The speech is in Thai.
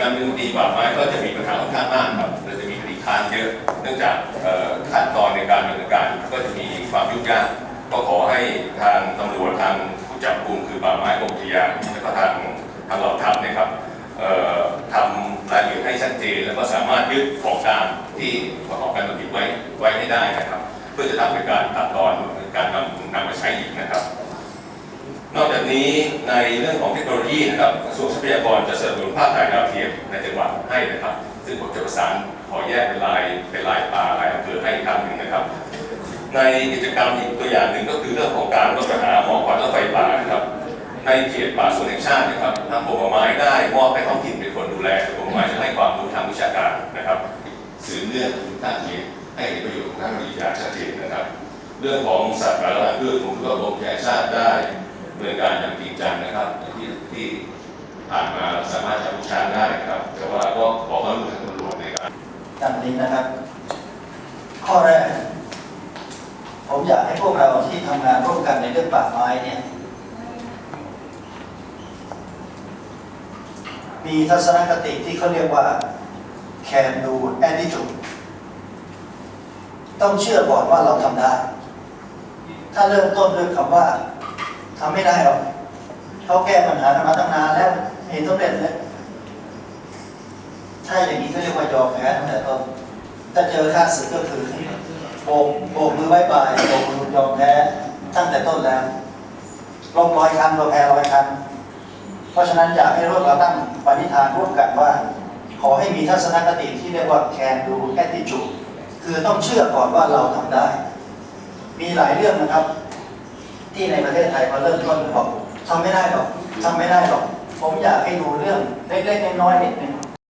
การเนินคดีป่าไม้ก็จะมีปัญหาค่อนข้างมากครับเราจะมีคดีค้านเยอะ เนื่องจากขั้นตอนในการดำเนินการก็จะมีความยุ่งยากก็ขอให้ทางตำรวจทางผู้จับกลุ่มคือป่าไม้กรมอุทยานและก็ทางทางเหล่าทัพนะครับทำรายละเอียดให้ชัดเจน แล้วก็สามารถยึดของกลางที่ประกอบการผลิตไว้ไว้ให้ได้นะครับ เพื่อจะทำเป็นการตัดตอนการนำนำมาใช้อีกนะครับ นี้ในเรื่องของเทคโนโลยีนะครับกระทรวงทรัพยากรจะสนับสนุนภาพถ่ายดาวเทียมในจังหวัดให้นะครับ ซึ่งผมจะประสานขอแยกเป็นลายเป็นลายป่าลายอำเภอให้อีกครั้งหนึ่งนะครับ ในกิจกรรมอีกตัวอย่างหนึ่งก็คือเรื่องของการลดปัญหาหมอกควันและไฟป่านะครับในเขตป่าส่วนแห่งชาตินะครับทางกรมป่าไม้ได้มอบให้ท้องถิ่นเป็นคนดูแลกรมป่าไม้จะให้ความรู้ทางวิชาการนะครับสื่อเรื่องถึงท่าทีให้เห็นประโยชน์ของทานวิทยาชัดเจนนะครับ เรื่องของสัตว์ป่าและพืชผมก็กรมแห่ชาติได้ำเนินการอย่างจริงจังนะครับที่ที่ผ่านมาสามารถจับผู้ชายได้ครับ แต่ว่าก็ขอความร่วมมือตำรวจในการดังนี้นะครับ ข้อแรก ผมอยากให้พวกเราที่ทำงานร่วมกันในเรื่องป่าไม้เนี่ย มีทัศนคติที่เขาเรียกว่า can do attitude ต้องเชื่อก่อนว่าเราทำได้ ถ้าเริ่มต้นด้วยคำว่า ทำไม่ได้หรอกเขาแก้ปัญหากันมาตั้งนานแล้วเห็นสำเร็จแล้วถ้าอย่างนี้ก็เรียกว่ายอมแพ้ตั้งแต่ต้นถ้าเจอค่าศึกก็คือโบกโบกมือบายบายโบกมือยอมแพ้ตั้งแต่ต้นแล้วลงรอยคันเราแพ้รอยคันเพราะฉะนั้นอยากให้ร่วมเราตั้งปณิธานร่วมกันว่า ขอให้มีทัศนคติที่เรียกว่า can do attitude คือต้องเชื่อก่อนว่าเราทำได้ มีหลายเรื่องนะครับ ที่ในประเทศไทยพอเริ่มต้นบอกทำไม่ได้หรอกทำไม่ได้หรอก ผมอยากให้ดูเรื่องเล็กๆน้อยๆนิดหนึง